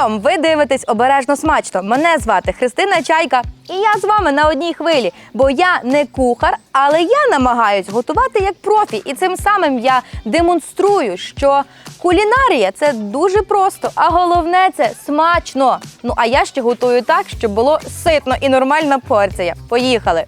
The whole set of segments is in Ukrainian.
Прийом! Ви дивитесь обережно смачно. Мене звати Христина Чайка, і я з вами на одній хвилі. Бо я не кухар, але я намагаюсь готувати як профі. І цим самим я демонструю, що кулінарія це дуже просто, а головне це смачно. Ну а я ще готую так, щоб було ситно і нормальна порція. Поїхали!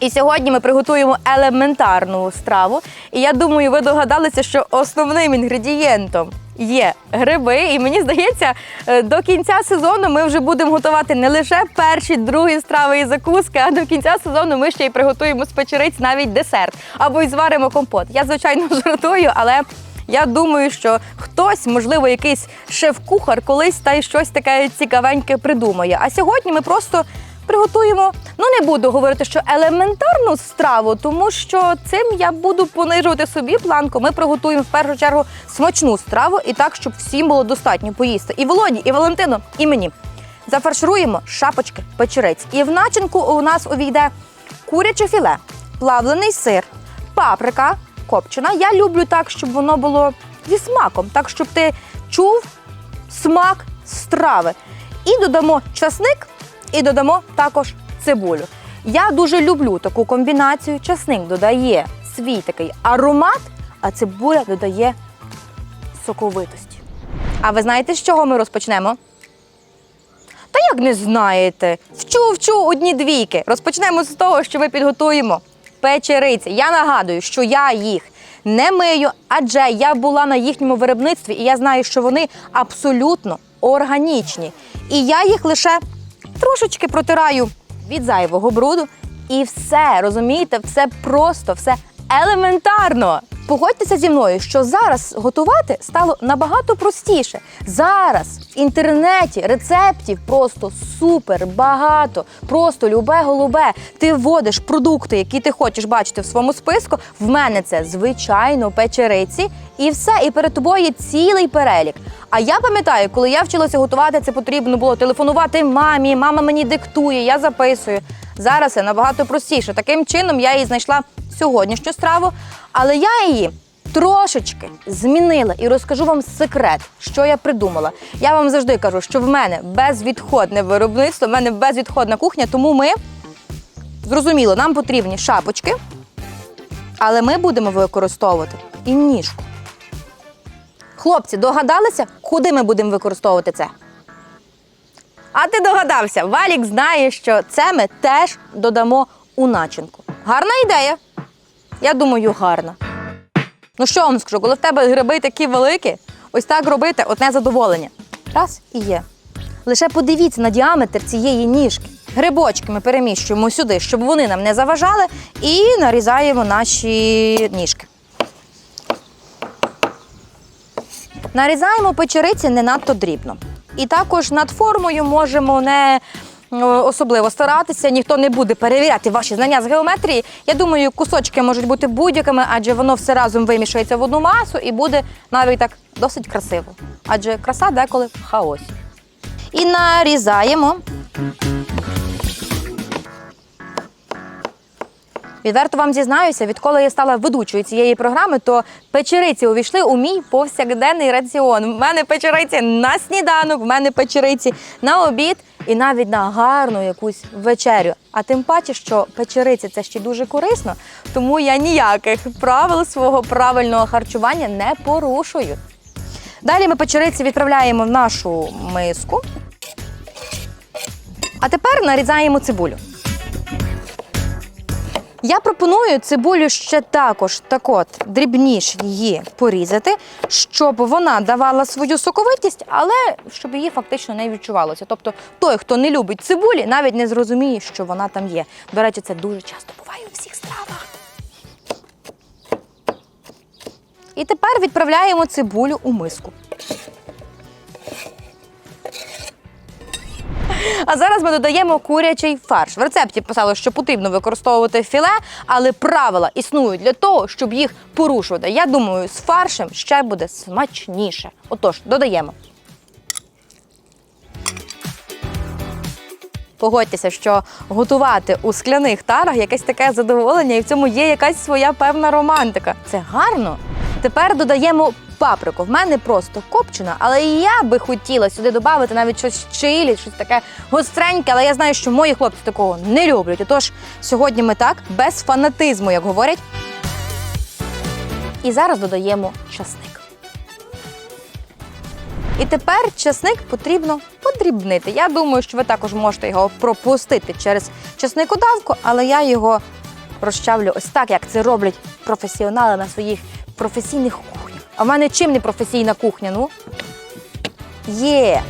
І сьогодні ми приготуємо елементарну страву. І я думаю, ви догадалися, що основним інгредієнтом є гриби. І мені здається, е, до кінця сезону ми вже будемо готувати не лише перші, другі страви і закуски, а до кінця сезону ми ще й приготуємо з печериць навіть десерт або й зваримо компот. Я звичайно жартую, але. Я думаю, що хтось, можливо, якийсь шеф-кухар колись та й щось таке цікавеньке придумає. А сьогодні ми просто приготуємо. Ну не буду говорити, що елементарну страву, тому що цим я буду понижувати собі планку. Ми приготуємо в першу чергу смачну страву і так, щоб всім було достатньо поїсти. І Володі, і Валентину, і мені. Зафаршируємо шапочки печериць. І в начинку у нас увійде куряче філе, плавлений сир, паприка копчена. Я люблю так, щоб воно було зі смаком, так щоб ти чув смак страви. І додамо часник, і додамо також цибулю. Я дуже люблю таку комбінацію. Часник додає свій такий аромат, а цибуля додає соковитості. А ви знаєте, з чого ми розпочнемо? Та як не знаєте? Вчу, вчу одні двійки. Розпочнемо з того, що ми підготуємо печериці. Я нагадую, що я їх не мию, адже я була на їхньому виробництві, і я знаю, що вони абсолютно органічні. І я їх лише трошечки протираю від зайвого бруду. І все, розумієте, все просто, все елементарно. Погодьтеся зі мною, що зараз готувати стало набагато простіше. Зараз в інтернеті рецептів просто супер багато. Просто любе голубе. Ти вводиш продукти, які ти хочеш бачити в своєму списку. В мене це звичайно печериці, і все. І перед тобою є цілий перелік. А я пам'ятаю, коли я вчилася готувати, це потрібно було телефонувати мамі. Мама мені диктує, я записую. Зараз це набагато простіше. Таким чином я її знайшла сьогоднішню страву, але я її трошечки змінила і розкажу вам секрет, що я придумала. Я вам завжди кажу, що в мене безвідходне виробництво, в мене безвідходна кухня, тому ми зрозуміло, нам потрібні шапочки, але ми будемо використовувати і ніжку. Хлопці, догадалися, куди ми будемо використовувати це? А ти догадався, Валік знає, що це ми теж додамо у начинку. Гарна ідея? Я думаю, гарна. Ну що вам скажу, коли в тебе гриби такі великі, ось так робити одне задоволення. Раз і є. Лише подивіться на діаметр цієї ніжки. Грибочки ми переміщуємо сюди, щоб вони нам не заважали, і нарізаємо наші ніжки. Нарізаємо печериці не надто дрібно. І також над формою можемо не особливо старатися, ніхто не буде перевіряти ваші знання з геометрії. Я думаю, кусочки можуть бути будь-якими, адже воно все разом вимішується в одну масу і буде навіть так досить красиво. Адже краса деколи в хаосі. І нарізаємо. Відверто вам зізнаюся, відколи я стала ведучою цієї програми, то печериці увійшли у мій повсякденний раціон. В мене печериці на сніданок, в мене печериці на обід і навіть на гарну якусь вечерю. А тим паче, що печериця це ще дуже корисно, тому я ніяких правил свого правильного харчування не порушую. Далі ми печериці відправляємо в нашу миску. А тепер нарізаємо цибулю. Я пропоную цибулю ще також так от дрібніше її порізати, щоб вона давала свою соковитість, але щоб її фактично не відчувалося. Тобто той, хто не любить цибулі, навіть не зрозуміє, що вона там є. До речі, це дуже часто буває у всіх стравах. І тепер відправляємо цибулю у миску. А зараз ми додаємо курячий фарш. В рецепті писало, що потрібно використовувати філе, але правила існують для того, щоб їх порушувати. Я думаю, з фаршем ще буде смачніше. Отож, додаємо. Погодьтеся, що готувати у скляних тарах якесь таке задоволення, і в цьому є якась своя певна романтика. Це гарно. Тепер додаємо паприку. В мене просто копчена, але я би хотіла сюди додати навіть щось чилі, щось таке гостреньке, але я знаю, що мої хлопці такого не люблять. Отож, сьогодні ми так, без фанатизму, як говорять. І зараз додаємо часник. І тепер часник потрібно подрібнити. Я думаю, що ви також можете його пропустити через часникодавку, але я його розчавлю ось так, як це роблять професіонали на своїх професійних. А в мене чим не професійна кухня? Ну є.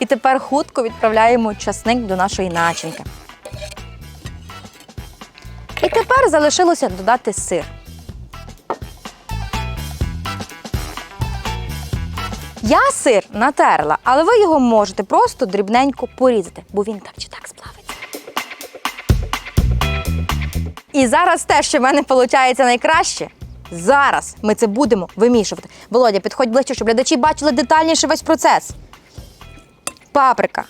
І тепер хутко відправляємо часник до нашої начинки. І тепер залишилося додати сир. Я сир натерла, але ви його можете просто дрібненько порізати, бо він так чи так сплавиться. І зараз те, що в мене виходить найкраще. Зараз ми це будемо вимішувати. Володя, підходь ближче, щоб глядачі бачили детальніше весь процес. Паприка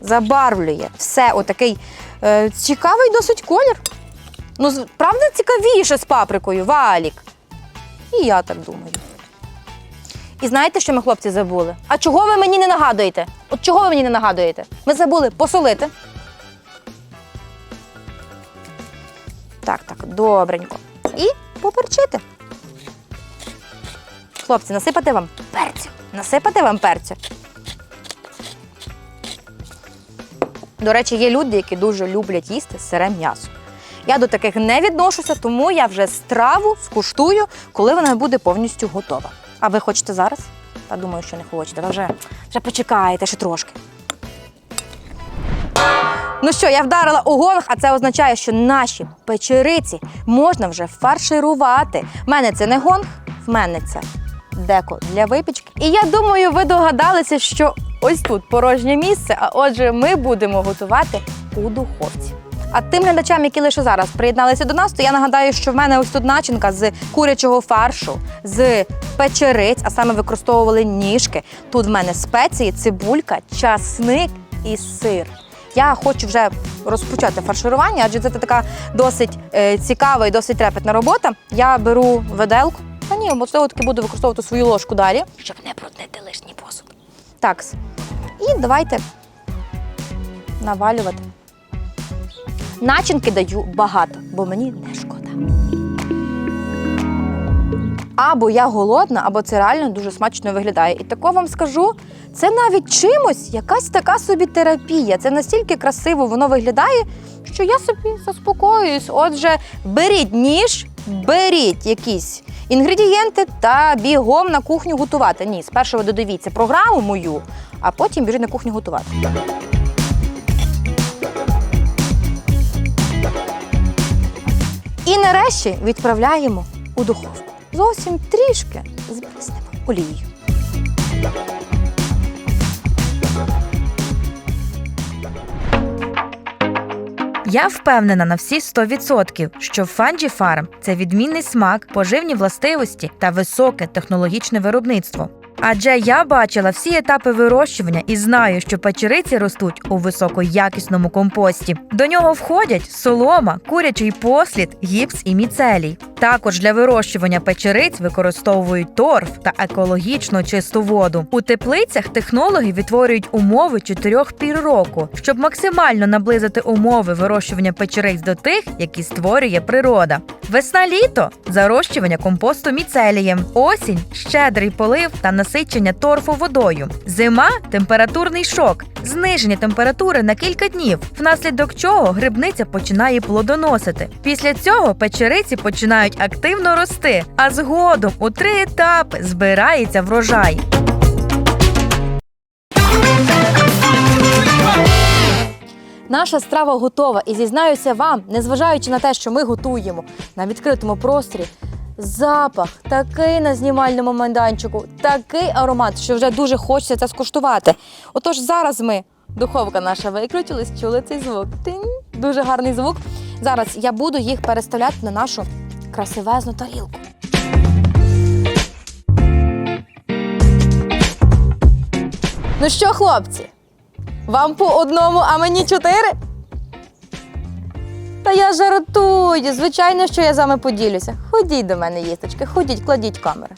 забарвлює все отакий е, цікавий досить колір. Ну, правда, цікавіше з паприкою, валік. І я так думаю. І знаєте, що ми, хлопці, забули? А чого ви мені не нагадуєте? От чого ви мені не нагадуєте? Ми забули посолити. Так, так, добренько. І поперчити. Хлопці, насипати вам перцю. Насипати вам перцю. До речі, є люди, які дуже люблять їсти сире м'ясо. Я до таких не відношуся, тому я вже страву скуштую, коли вона буде повністю готова. А ви хочете зараз? Та думаю, що не хочете. Та вже, вже почекаєте ще трошки. Ну що, я вдарила у гонг, а це означає, що наші печериці можна вже фарширувати. В мене це не гонг, в мене це деко для випічки. І я думаю, ви догадалися, що ось тут порожнє місце, а отже, ми будемо готувати у духовці. А тим глядачам, які лише зараз приєдналися до нас, то я нагадаю, що в мене ось тут начинка з курячого фаршу, з печериць, а саме використовували ніжки. Тут в мене спеції, цибулька, часник і сир. Я хочу вже розпочати фарширування, адже це така досить е, цікава і досить трепетна робота. Я беру виделку. Та ні, можливо, таки буду використовувати свою ложку далі, щоб не бруднити лишній посуд. Так. І давайте навалювати. Начинки даю багато, бо мені не шкода. Або я голодна, або це реально дуже смачно виглядає. І тако вам скажу, це навіть чимось якась така собі терапія. Це настільки красиво воно виглядає, що я собі заспокоююсь. Отже, беріть ніж, беріть якісь інгредієнти та бігом на кухню готувати. Ні, спершу ви додивіться програму мою, а потім біжіть на кухню готувати. І нарешті відправляємо у духовку. Зовсім трішки збриснемо олією. Я впевнена на всі 100%, що Фанджі Фарм це відмінний смак, поживні властивості та високе технологічне виробництво. Адже я бачила всі етапи вирощування і знаю, що печериці ростуть у високоякісному компості. До нього входять солома, курячий послід, гіпс і міцелій. Також для вирощування печериць використовують торф та екологічно чисту воду. У теплицях технологи відтворюють умови чотирьох пір року, щоб максимально наблизити умови вирощування печериць до тих, які створює природа. Весна-літо зарощування компосту міцелієм, осінь щедрий полив та насичення торфу водою. Зима температурний шок, зниження температури на кілька днів, внаслідок чого грибниця починає плодоносити. Після цього печериці починають активно рости, а згодом у три етапи збирається врожай. Наша страва готова, і зізнаюся вам, незважаючи на те, що ми готуємо на відкритому просторі, запах такий на знімальному майданчику, такий аромат, що вже дуже хочеться це скуштувати. Отож, зараз ми, духовка наша виключилась, чули цей звук. Тинь, дуже гарний звук. Зараз я буду їх переставляти на нашу красивезну тарілку. Ну що, хлопці? Вам по одному, а мені чотири? Та я жартую. Звичайно, що я з вами поділюся. Ходіть до мене, їсточки, ходіть, кладіть камери.